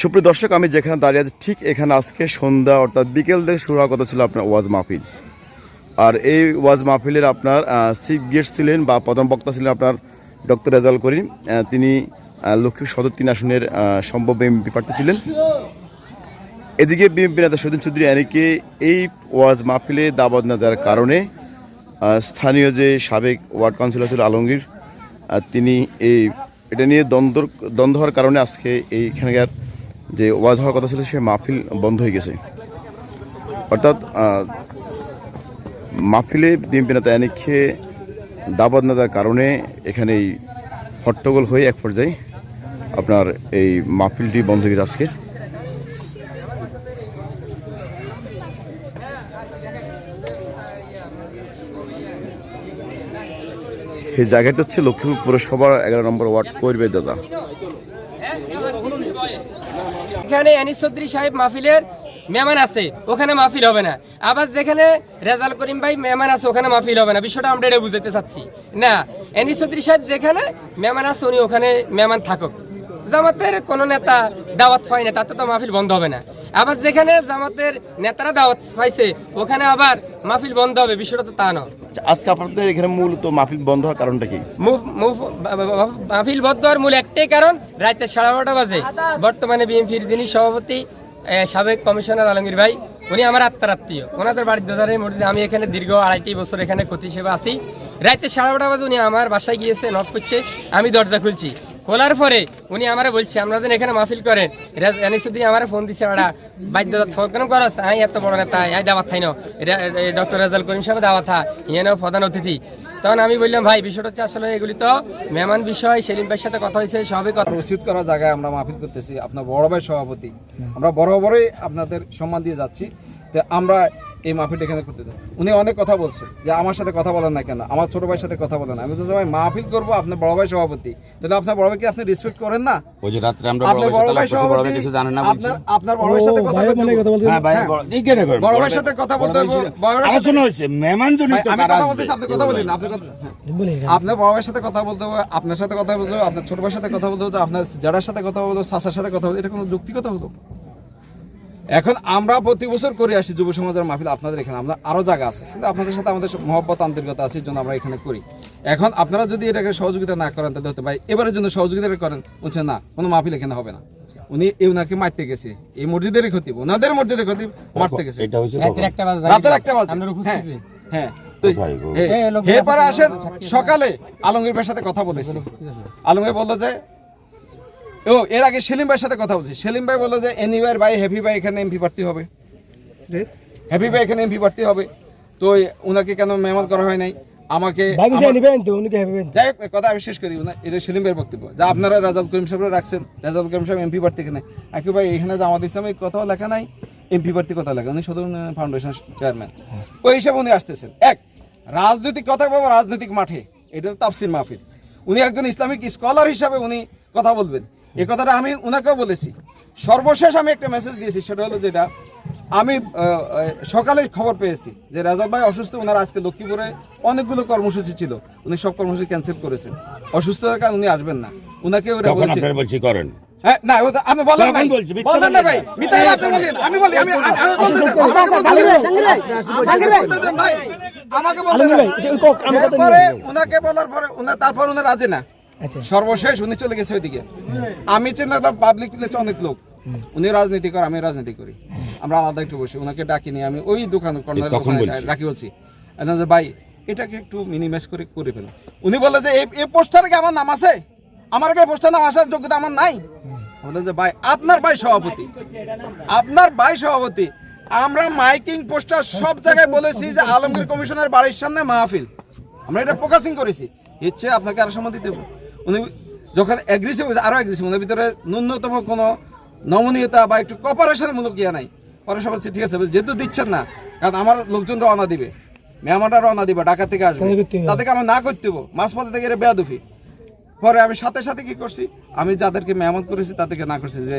সুপ্রিয় দর্শক আমি যেখানে দাঁড়িয়ে আছি ঠিক এখানে আজকে সন্ধ্যা অর্থাৎ বিকেল থেকে শুরু হওয়ার কথা ছিল আপনার ওয়াজ মাহফিল। আর এই ওয়াজ মাহফিলের আপনার চিফ গেস্ট ছিলেন বা প্রথম বক্তা ছিলেন আপনার ডক্টর রেজাল করিম। তিনি আহ, লক্ষ্মীপুর সদর তিন আসনের সম্ভব এমপি প্রার্থী ছিলেন। এদিকে বিএনপি নেতা সদিন চৌধুরী অনেকে এই ওয়াজ মাহফিলে দাবাত না দেওয়ার কারণে স্থানীয় যে সাবেক ওয়ার্ড কাউন্সিলর ছিল আলমগীর তিনি এই এটা নিয়ে দ্বন্দ্ব দ্বন্দ্ব হওয়ার কারণে আজকে এইখানকার যে ওয়াজ হওয়ার কথা ছিল, সে মাহফিল বন্ধ হয়ে গেছে। অর্থাৎ মাহফিলে বিএনপি নেতা অনেককে দাবাত না দেওয়ার কারণে এখানে এই হট্টগোল হয়ে এক পর্যায়ে আপনার এই মাহফিলটি বন্ধ হয়ে গেছে আজকে। এই জায়গাটা হচ্ছে লক্ষ্মীপুর পৌরসভার এগারো নম্বর ওয়ার্ড করবে দাদা। এখানে আনিস সাহেব মাহফিলের মেহমান আছে, ওখানে মাহফিল হবে না। আবার যেখানে রেজাল করিম ভাই মেহমান আছে, ওখানে মাহফিল হবে না। বিষয়টা আমরা এটা বুঝাতে চাচ্ছি। না চৌধুরী সাহেব যেখানে মেহমান আছে, উনি ওখানে মেহমান থাকুক। জামাতের কোন নেতা দাওয়াত পায় না, তাতে তো মাহফিল বন্ধ হবে না। আবার যেখানে জামাতের নেতারা দাওয়াত পাইছে ওখানে আবার মাহফিল বন্ধ হবে বিষয়টা তো তা নয় আচ্ছা, আজকে আপনাদের এখানে মূলত মাহফিল বন্ধ হওয়ার কারণটা কি? মাহফিল বদ্ধ হওয়ার মূল একটাই কারণ রাতে সাড়ে বারোটা বাজে। বর্তমানে বিএনপির যিনি সভাপতি সাবেক কমিশনার আলমগীর ভাই উনি আমার আত্মার আত্মীয় ওনাদের বাড়ির দোধারে মসজিদে আমি এখানে দীর্ঘ আড়াইটি বছর এখানে ক্ষতি হিসেবে আছি। রাতে সাড়ে বারোটা বাজে উনি আমার বাসায় গিয়েছে নক করছে আমি দরজা খুলছি। খোলার পরে উনি আমারে বলছে, আমরা যেন এখানে মাহফিল করেন। জানিসুদ্দিন আমার ফোন দিছে ওরা বাধ্যতা ফোন করস? আমি এত বড় নেতা এই দাওয়াত থাই ডক্টর রেজাল করিম সাহেব দাওয়াত থা ইয়েনও প্রধান অতিথি। তখন আমি বললাম, ভাই, বিষয়টা হচ্ছে আসলে এগুলি তো মেহমান বিষয়, সেলিম ভাইয়ের সাথে কথা হয়েছে, সবই কথা রসিদ করা জায়গায় আমরা মাহফিল করতেছি। আপনার বড় ভাই সভাপতি। আমরা বড় বড়ই আপনাদের সম্মান দিয়ে যাচ্ছি। তো আমরা এই মাহফিল এখানে করতে চাই উনি অনেক কথা বলছে যে আমার সাথে কথা বলেন না কেন আমার ছোট ভাইয়ের সাথে কথা বলেন না। আমি তো ভাই মাহফিল করব আপনার বড় ভাই সভাপতি তাহলে আপনার বড় ভাইকে আপনি রেসপেক্ট করেন না ওই যে রাত্রে আমরা বড় ভাই বড় ভাই সভাপতি কিছু জানে না আপনার আপনার বড় ভাইয়ের সাথে কথা বলতে হ্যাঁ ভাই এই কেন করবেন? বড় ভাইয়ের সাথে কথা বলতে আলোচনা হয়েছে মেহমান জন্য ভাই, তো আমি কথা। বলতেছি আপনি কথা বলেন আপনি কথা হ্যাঁ। আপনার বড় ভাইয়ের সাথে কথা বলতে হবে আপনার সাথে কথা বলতে হবে আপনার ছোট ভাইয়ের সাথে কথা বলতে হবে আপনার জেঠার সাথে কথা বলতে হবে চাচার সাথে কথা বলতে এটা কোনো যুক্তিগত হলো এখন আমরা প্রতি বছর করে আসি যুব সমাজের মাহফিল আপনাদের এখানে আমরা আরও জায়গা আছে। কিন্তু আপনাদের সাথে আমাদের মহব্বত আন্তরিকতা আছে জন্য আমরা এখানে করি। এখন আপনারা যদি এটাকে সহযোগিতা না করেন তাহলে হতে ভাই এবারের জন্য সহযোগিতা করেন। বলছেন না কোনো মাহফিল এখানে হবে না। উনি উনাকে মারতে গেছে। এই মসজিদেরই ক্ষতি ওনাদের মসজিদের ক্ষতি মারতে গেছে। রাতের একটা বাজে হ্যাঁ হ্যাঁ। এরপরে আসেন। সকালে আলমগীর ভাইয়ের সাথে কথা বলেছি। আলমগীর বলল যে ও এর আগে সেলিম ভাইয়ের সাথে কথা বলছি। সেলিম ভাই বলল যে এনিওয়ার ভাই হ্যাপি ভাই এখানে এমপি প্রার্থী হবে। হ্যাপি ভাই এখানে এমপি প্রার্থী হবে। তো ওনাকে কেন মেহমান করা হয় নাই? আমাকে যাই হোক কথা আমি শেষ করি। উনা- এটা সেলিম ভাইয়ের বক্তব্য। যা আপনারা রাজাল করিম রাখছেন রাজাল করিম সাহেব এমপি প্রার্থী এখানে। একই ভাই এখানে জামাত ইসলামের কথাও লেখা নাই এমপি প্রার্থী কথা লেখা উনি সদর ফাউন্ডেশন চেয়ারম্যান ওই হিসাবে উনি আসতেছেন। এক রাজনৈতিক কথা বলব রাজনৈতিক মাঠে। এটা তো তাফসির মাহফিল। উনি একজন ইসলামিক স্কলার হিসাবে উনি কথা বলবেন। এই কথাটা আমি উনাকেও বলেছি। সর্বশেষ আমি একটা মেসেজ দিয়েছি সেটা হলো যেটা আমি সকালে খবর পেয়েছি যে রাজাব ভাই অসুস্থ ওনার আজকে লক্ষ্মীপুরে অনেকগুলো কর্মসূচি ছিল উনি সব কর্মসূচি ক্যান্সেল করেছেন। অসুস্থতার কারণে উনি আসবেন না। উনাকে ওরা বলছে করেন। হ্যাঁ না ও বলেন তখন নাই। বলছি, মিথ্যা বলেন না ভাই মিথ্যা আপনি বলেন। আমি বলি আমি আমি- আমি বলতে আমাকে বলতে দেন। আমাকে বলতে দেন, ভাই। আমাকে বলতে দেন। এরপরে উনাকে বলার পরে তারপর উনি রাজি না। সর্বশেষ উনি চলে গেছে ওইদিকে। আমি চিন্তা পাবলিক প্লেসে অনেক লোক। উনি রাজনীতি করে আমি রাজনীতি করি। আমরা আলাদা একটু বসে ওনাকে ডাকি নিয়ে আমি ওই দোকান কর্নার বলছি। রাখি বলছি। যে ভাই এটাকে একটু মিনিমাইজ করে করে ফেলো। উনি বলে যে এই পোস্টারে কি আমার নাম আছে? আমার কি পোস্টার নাম আসার যোগ্যতা আমার নাই? বললেন যে ভাই আপনার ভাই সভাপতি। আপনার ভাই সভাপতি। আমরা মাইকিং পোস্টার সব জায়গায় বলেছি যে আলমগীর কমিশনের বাড়ির সামনে মাহফিল। আমরা এটা ফোকাসিং করেছি। ইচ্ছে আপনাকে আরও সম্মতি দেবো। উনি যখন অ্যাগ্রেসিভ হয়েছে আরও অ্যাগ্রেসিভ ওনার ভিতরে ন্যূনতম কোনো নমনীয়তা বা একটু কপারেশন মূলক ইয়ে নাই। পরে বলছে ঠিক আছে যেহেতু দিচ্ছেন না কারণ আমার লোকজন রওনা দিবে মেহমানরা রওনা দিবে ঢাকা থেকে আসবে। তাদেরকে আমার না করতে হব মাঝপথে থেকে এটা বেয়াদুফি। পরে আমি সাথে সাথে কি করছি আমি যাদেরকে মেহমান করেছি তাদেরকে না করছি যে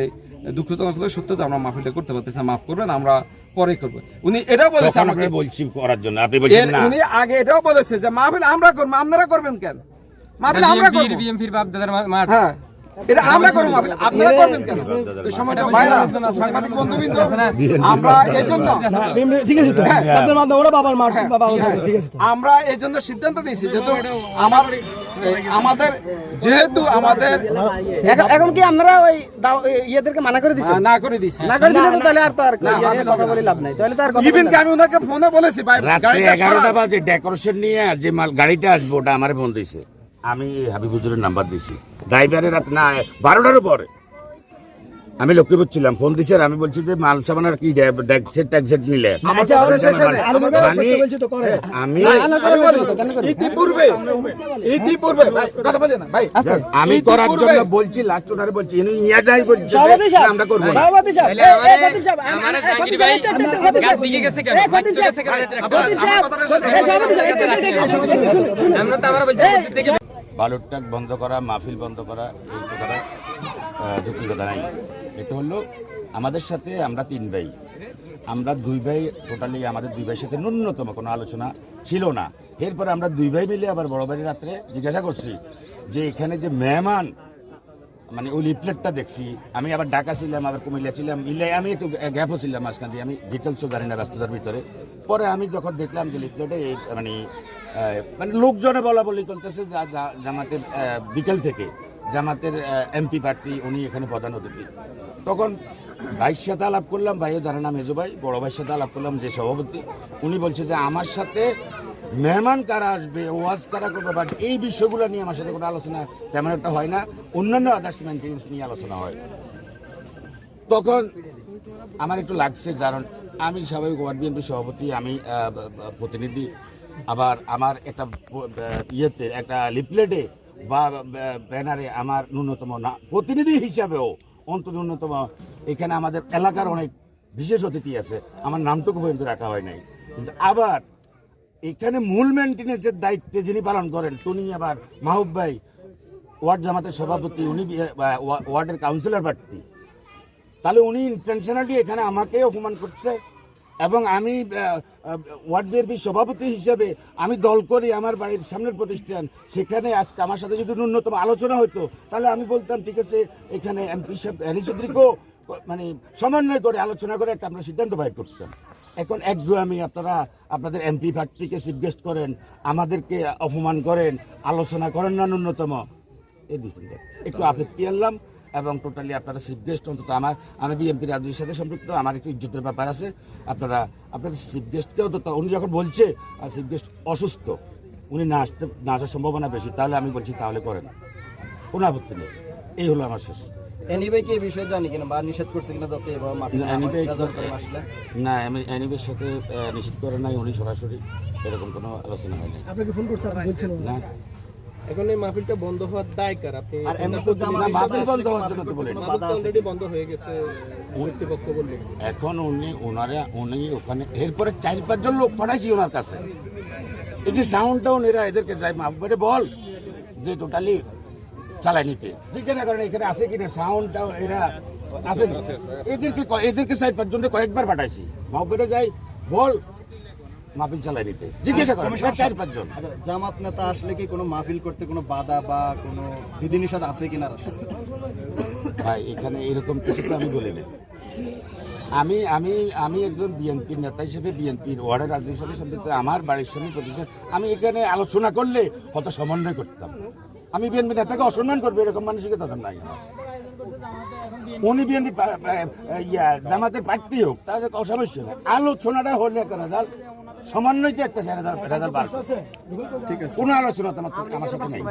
দুঃখজনক হলে সত্য যে আমরা মাহফিলটা করতে পারতেছি না মাফ করবেন আমরা পরে করব। উনি এটাও বলেছে আমাকে। বলছি করার জন্য আপনি বলছেন না। উনি আগে এটাও বলেছে যে মাহফিল আমরা করব আপনারা করবেন কেন? মাহফিল আমরা করব। বিএনপির বাপ দাদার মাঠ। হ্যাঁ এটা আমরা করব মাহফিল। আপনারা করবেন কেন? এই সময় তো বাইরা সাংবাদিক বন্ধুবৃন্দ আমরা এই জন্য ঠিক আছে তো। হ্যাঁ। মাধ্যমে ওরা বাবার মার বাবা ঠিক আছে আমরা এই জন্য সিদ্ধান্ত নিয়েছি যেহেতু আমার আমাদের যেহেতু আমাদের এখন কি আপনারা ওই ইয়েদেরকে মানা করে দিচ্ছেন না করে দিচ্ছি না করে দিলে তাহলে আর তো আর না, ইয়ে কথা বলে লাভ নাই। তাহলে তো আর কথা ইভেন কি আমি ওনাকে ফোনে বলেছি ভাই রাত্রে গাড়িটা এগারোটা বাজে ডেকোরেশন নিয়ে যে মাল গাড়িটা আসব ওটা আমার ফোন দিছে। আমি হাবিবুজুরের নাম্বার দিছি। ড্রাইভারের রাত না বারোটার পরে আমি লক্ষ্মীপুর ছিলাম ফোন দিছে আর আমি বলছি যে মাল সামান আর কি নিলে। আমি-? ইতিপূর্বে ইতিপূর্বে করার জন্য বলছি লাস্ট ওনারে বলছি ইনি ইয়াটাই আমরা করব না। আমরা তো আমরা বলছি মসজিদ ট্যাঙ্ক বন্ধ করা মাহফিল বন্ধ করা এই আহ, যৌক্তিকতা নাই। এটা হলো আমাদের সাথে আমরা তিন ভাই। আমরা দুই ভাই টোটালি আমাদের দুই ভাইয়ের সাথে ন্যূনতম কোনো আলোচনা ছিল না। এরপরে আমরা দুই ভাই মিলে আবার বড় ভাই রাত্রে জিজ্ঞাসা করছি যে এখানে যে মেহমান মানে ওই লিফলেটটা দেখছি। আমি আবার ঢাকা ছিলাম, আবার কুমিল্লা ছিলাম মিলে আমি একটু গ্যাপও ছিলাম মাঝখান দিয়ে, আমি ডিটেলসও জানি না ব্যস্ততার ভিতরে। পরে আমি যখন দেখলাম যে লিফলেটে মানে মানে লোকজনে বলা বলি যা- যা- জামাতের বিকেল থেকে, জামাতের এমপি প্রার্থী উনি এখানে প্রধান অতিথি। তখন ভাইয়ের সাথে আলাপ করলাম, ভাইও জানে না মেজো ভাই, বড় ভাইয়ের সাথে আলাপ করলাম যে সভাপতি। উনি বলছে যে আমার সাথে মেহমান কারা আসবে, ওয়াজ কারা করবে বাট এই বিষয়গুলো নিয়ে আমার সাথে কোনো আলোচনা তেমন একটা হয় না। অন্যান্য আদার্স মেনটেন্স নিয়ে আলোচনা হয়। তখন আমার একটু লাগছে, কারণ আমি স্বাভাবিক ওয়ার্ড বিএনপি সভাপতি, আমি প্রতিনিধি। আবার আমার একটা ইয়েতে, একটা লিফলেটে বা ব্যানারে আমার ন্যূনতম না, প্রতিনিধি হিসাবেও অন্ত ন্যূনতম এখানে আমাদের এলাকার অনেক বিশেষ অতিথি আছে। আমার নামটুকু পর্যন্ত রাখা হয় নাই। কিন্তু আবার এখানে মূল মেনটেন্যান্সের দায়িত্বে যিনি পালন করেন উনি আবার মাহবুব ভাই, ওয়ার্ড জামাতের সভাপতি, উনি ওয়ার্ডের কাউন্সিলর প্রার্থী। তাহলে উনি ইন্টেনশনালি এখানে আমাকে অপমান করছে এবং আমি ওয়ার্ড বিএনপি সভাপতি হিসেবে আমি দল করি, আমার বাড়ির সামনের প্রতিষ্ঠান, সেখানে আজকে আমার সাথে যদি ন্যূনতম আলোচনা হতো তাহলে আমি বলতাম, ঠিক আছে, এখানে এমপি সাহেব অ্যানিসুদ্রিকেও মানে সমন্বয় করে, আলোচনা করে একটা আমরা সিদ্ধান্ত বাইর করতাম। এখন একগুয়ামি আপনারা, আপনাদের এমপি প্রার্থীকে চিফ গেস্ট করেন, আমাদেরকে অপমান করেন, আলোচনা করেন না ন্যূনতম। এই দিচ্ছেন একটু আপত্তি আনলাম এবং টোটালি আপনারা চিফ গেস্ট অন্তত আমার, আমি বিএনপি রাজ্যের সাথে সম্পৃক্ত, আমার একটু ইজ্জতের ব্যাপার আছে। আপনারা, আপনাদের চিফ গেস্টকেও তো উনি যখন বলছে, আর চিফ গেস্ট অসুস্থ, উনি না আসতে, না আসার সম্ভাবনা বেশি, তাহলে আমি বলছি তাহলে করেন কোনো আপত্তি নেই। এই হলো আমার শেষ। এনিওয়ে কি এই বিষয়ে জানি কিনা বা নিষেধ করছে কিনা যাতে না Anyway, আসলে। না আমি অ্যানিবের সাথে নিষেধ করে নাই উনি সরাসরি এরকম কোনো আলোচনা হয় নাই আপনাকে ফোন করছে আপনি বলছেন। না। এখন এই মাহফিলটা বন্ধ হওয়ার দায় কার? আপনি আর এমনি তো মাহফিল বন্ধ হওয়ার জন্য বলিনি। কোনো মাহফিল বাধা অলরেডি বন্ধ হয়ে গেছে কর্তৃপক্ষ এখন উনি ওনারা উনি ওখানে এরপরে চার পাঁচজন লোক পাঠাইছি ওনার কাছে। এই যে সাউন্ড টাউন এরা এদেরকে যাই মাহবুবে বল যে টোটালি চালাই নিতে। জিজ্ঞাসা করেন এখানে আছে কিনা? সাউন্ড টাউন এরা আছে এদেরকে এদেরকে চার পাঁচজন কয়েকবার পাঠাইছি। মাহবুবে যাই বল মাহফিল চালাই নিতে। জিজ্ঞাসা করেন এরা চার পাঁচজন। আচ্ছা জামাত নেতা আসলে কি কোনো মাহফিল করতে কোনো বাধা বা কোনো বিধিনিষেধ আছে কিনা? ভাই এখানে এরকম কিছু তো আমি বলিনি আমি আমি আমি একজন বিএনপির নেতা হিসেবে বিএনপির ওয়ার্ডের রাজ্য হিসেবে সম্পৃক্ত আমার বাড়ির সঙ্গে প্রতিষ্ঠান আমি এখানে আলোচনা করলে হয়তো সমন্বয় করতাম। আমি বিএনপি নেতাকে অসম্মান করব এরকম মানসিকতা তো নাই। উনি বিএনপি ইয়া জামাতের প্রার্থী হোক তাদের অসমস্যা নেই আলোচনাটা হলে একটা রেজাল্ট সমন্বয় তো একটা রেজাল্ট রেজাল্ট বার। কোনো আলোচনা তোমার আমার সাথে নেই